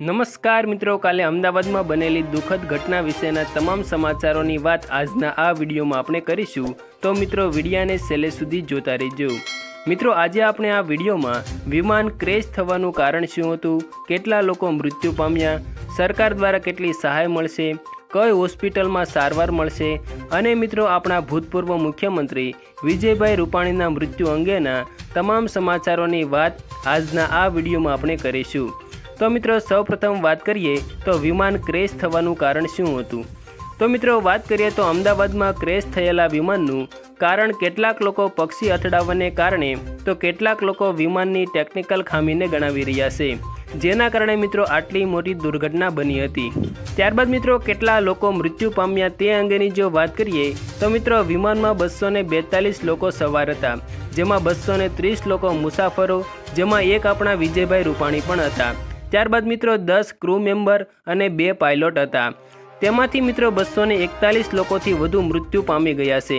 નમસ્કાર મિત્રો, કાલે અમદાવાદમાં બનેલી દુઃખદ ઘટના વિશેના તમામ સમાચારોની વાત આજના આ વિડીયોમાં આપણે કરીશું. તો મિત્રો, વિડીયાને છેલ્લે સુધી જોતા રહેજો. મિત્રો, આજે આપણે આ વિડીયોમાં વિમાન ક્રેશ થવાનું કારણ શું હતું? કેટલા લોકો મૃત્યુ પામ્યા? સરકાર દ્વારા કેટલી સહાય મળશે? કઈ હોસ્પિટલમાં સારવાર મળશે? અને મિત્રો, આપણા ભૂતપૂર્વ મુખ્યમંત્રી વિજયભાઈ રૂપાણીના મૃત્યુ અંગેના તમામ સમાચારોની વાત આજના આ વિડીયોમાં આપણે કરીશું. તો મિત્રો, સૌપ્રથમ વાત કરીએ તો વિમાન ક્રેશ થવાનું કારણ શું હતું? તો મિત્રો, વાત કરીએ તો અમદાવાદમાં ક્રેશ થયેલા વિમાનનું, કારણ કેટલાક લોકો પક્ષી અથડાવવાને કારણે, તો કેટલાક લોકો વિમાનની ટેકનિકલ ખામીને ગણાવી રહ્યા છે. જેના કારણે મિત્રો, આટલી મોટી દુર્ઘટના બની હતી. ત્યારબાદ મિત્રો, કેટલા લોકો મૃત્યુ પામ્યા તે અંગેની જો વાત કરીએ, તો મિત્રો, વિમાનમાં બસો બેતાલીસ લોકો સવાર હતા, જેમાં બસો ત્રીસ લોકો મુસાફરો, જેમાં એક આપણા વિજયભાઈ રૂપાણી પણ હતા. ત્યારબાદ મિત્રો દસ ક્રૂ મેમ્બર અને બે પાયલોટ હતા. તેમાંથી મિત્રો બસો ને એકતાલીસ લોકોથી વધુ મૃત્યુ પામી ગયા છે.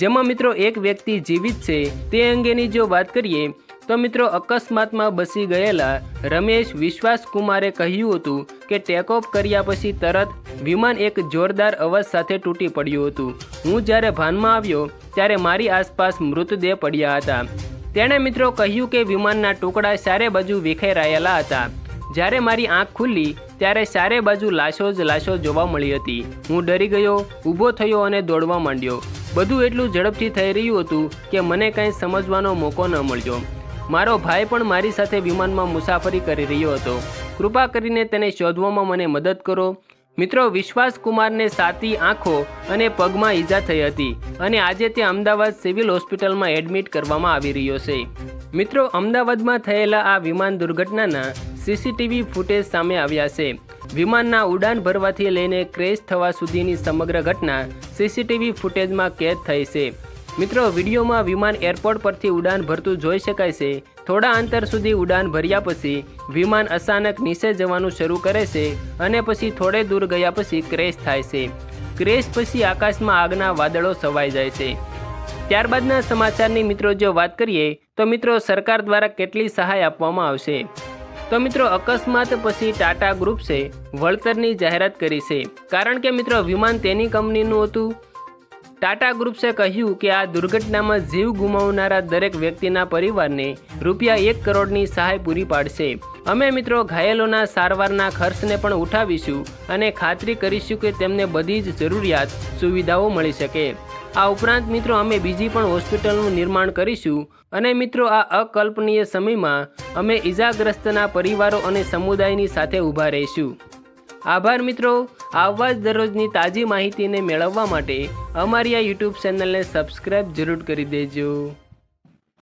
જેમાં મિત્રો એક વ્યક્તિ જીવિત છે, તે અંગેની જો વાત કરીએ, તો મિત્રો અકસ્માતમાં બસી ગયેલા રમેશ વિશ્વાસ કુમારે કહ્યું હતું કે ટેક ઓફ કર્યા પછી તરત વિમાન એક જોરદાર અવાજ સાથે તૂટી પડ્યું હતું. હું જ્યારે ભાનમાં આવ્યો, ત્યારે મારી આસપાસ મૃતદેહ પડ્યા હતા. તેણે મિત્રો કહ્યું કે વિમાનના ટુકડા ચારે બાજુ વિખેરાયેલા હતા. જ્યારે મારી આંખ ખુલ્લી, ત્યારે ચારે બાજુ લાશો જ લાશો જોવા મળી હતી. હું ડરી ગયો, ઊભો થયો અને દોડવા માંડ્યો. બધું એટલું ઝડપથી થઈ રહ્યું હતું કે મને કંઈ સમજવાનો મોકો ન મળ્યો. મારો ભાઈ પણ મારી સાથે વિમાનમાં મુસાફરી કરી રહ્યો હતો. કૃપા કરીને તેને શોધવામાં મને મદદ કરો. મિત્રો, વિશ્વાસ કુમારને સાતી આંખો અને પગમાં ઈજા થઈ હતી અને આજે તે અમદાવાદ સિવિલ હોસ્પિટલમાં એડમિટ કરવામાં આવી રહ્યો છે. મિત્રો, અમદાવાદમાં થયેલા આ વિમાન દુર્ઘટનાના સીસીટીવી ફૂટેજ સામે આવ્યા છે. વિમાનના ઉડાન ભરવાથી લઈને ક્રેશ થવા સુધીની સમગ્ર ઘટના સીસીટીવી ફૂટેજમાં કેદ થઈ છે. મિત્રો, વિડીયોમાં વિમાન એરપોર્ટ પરથી ઉડાન ભરતું જોઈ શકાય છે. થોડા અંતર સુધી ઉડાન ભર્યા પછી વિમાન અચાનક નીચે જવાનું શરૂ કરે છે અને પછી થોડે દૂર ગયા પછી ક્રેશ થાય છે. ક્રેશ પછી આકાશમાં આગના વાદળો છવાઈ જાય છે. ત્યારબાદના સમાચારની મિત્રો, જો વાત કરીએ, તો મિત્રો, સરકાર દ્વારા કેટલી સહાય આપવામાં આવશે? તો મિત્રો, અકસ્માત પછી ટાટા ગ્રુપ્સે વળતરની જાહેરાત કરી છે. કારણ કે મિત્રો, વિમાન તેની કંપનીનું હતું. ટાટા ગ્રુપ્સે કહ્યું કે આ દુર્ઘટનામાં જીવ ગુમાવનારા દરેક વ્યક્તિના પરિવારને રૂપિયા એક કરોડની સહાય પૂરી પાડશે. અમે મિત્રો ઘાયલોના સારવારના ખર્ચને પણ ઉઠાવીશું અને ખાતરી કરીશું કે તેમને બધી જ જરૂરિયાત, સુવિધાઓ મળી શકે. આ ઉપરાંત મિત્રો અમે બીજી પણ હોસ્પિટલનું નિર્માણ કરીશું. અને મિત્રો આ અકલ્પનીય સમયમાં અમે ઈજાગ્રસ્તના પરિવારો અને સમુદાયની સાથે ઊભા રહીશું. આભાર મિત્રો. આવા જ દરરોજની તાજી માહિતીને મેળવવા માટે અમારી આ યુટ્યુબ ચેનલને સબસ્ક્રાઈબ જરૂર કરી દેજો.